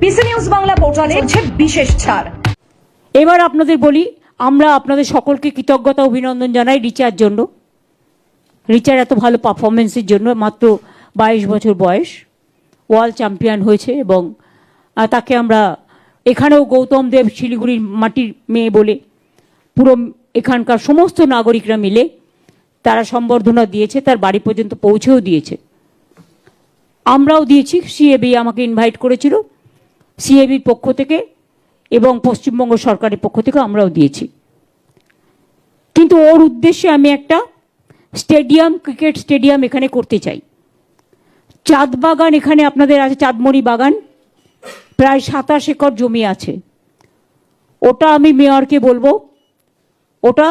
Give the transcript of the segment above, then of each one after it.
পিসি news Bangla পোর্টালে বিশেষ ছাড়। এবার আপনাদের বলি, আমরা আপনাদের সকলকে কৃতজ্ঞতা, অভিনন্দন জানাই রিচার জন্য। রিচার এত ভালো পারফরমেন্সের জন্য, মাত্র বাইশ বছর বয়স ওয়ার্ল্ড চ্যাম্পিয়ন হয়েছে এবং তাকে আমরা এখানেও গৌতম দেব শিলিগুড়ির মাটির মেয়ে বলে, পুরো এখানকার সমস্ত নাগরিকরা মিলে তারা সম্বর্ধনা দিয়েছে, তার বাড়ি পর্যন্ত পৌঁছেও দিয়েছে। আমরাও দিয়েছি, সিএবি আমাকে ইনভাইট করেছিল। সিএবির পক্ষ থেকে এবং পশ্চিমবঙ্গ সরকারের পক্ষ থেকে আমরাও দিয়েছি। কিন্তু ওর উদ্দেশ্যে আমি একটা স্টেডিয়াম, ক্রিকেট স্টেডিয়াম এখানে করতে চাই। চাঁদ বাগান এখানে আপনাদের আছে, চাঁদমণি বাগান। প্রায় সাতাশ একর জমি আছে। ওটা আমি মেয়রকে বলব, ওটা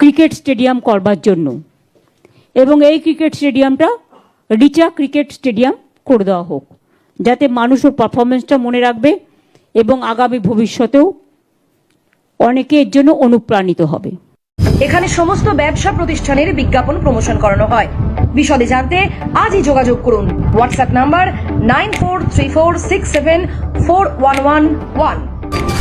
ক্রিকেট স্টেডিয়াম করবার জন্য। এবং এই ক্রিকেট স্টেডিয়ামটা রিচা ক্রিকেট স্টেডিয়াম করে দেওয়া হোক। যাতে মানুষ ওর পারফরমেন্সটা মনে রাখবে এবং আগামী ভবিষ্যতেও অনেকে এর জন্য অনুপ্রাণিত হবে। এখানে সমস্ত ব্যবসা প্রতিষ্ঠানের বিজ্ঞাপন প্রমোশন করানো হয়। বিশদে জানতে আজই যোগাযোগ করুন। WhatsApp number nine four three four six seven four one one one